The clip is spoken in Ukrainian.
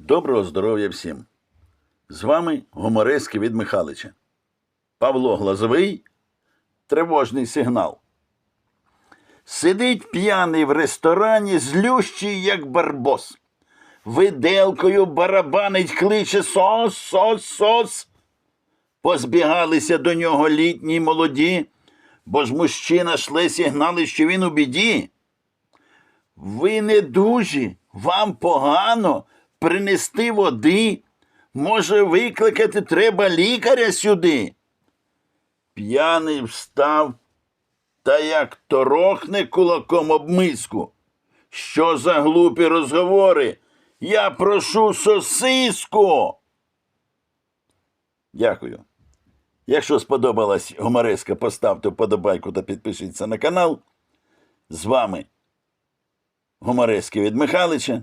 Доброго здоров'я всім! З вами гуморески від Михалича. Павло Глазовий. Тривожний сигнал. Сидить п'яний в ресторані, злющий, як барбос. Виделкою барабанить, кличе сос, сос, сос. Позбігалися до нього літні й молоді, бо ж мужчина шле сигнали, що він у біді. Ви не дужі, вам погано принести води. Може, викликати треба лікаря сюди. П'яний встав та як торохне кулаком об миску. Що за глупі розговори? Я прошу сосиску. Дякую. Якщо сподобалась гумореска, поставте вподобайку та підпишіться на канал. З вами Гуморески від Михалича.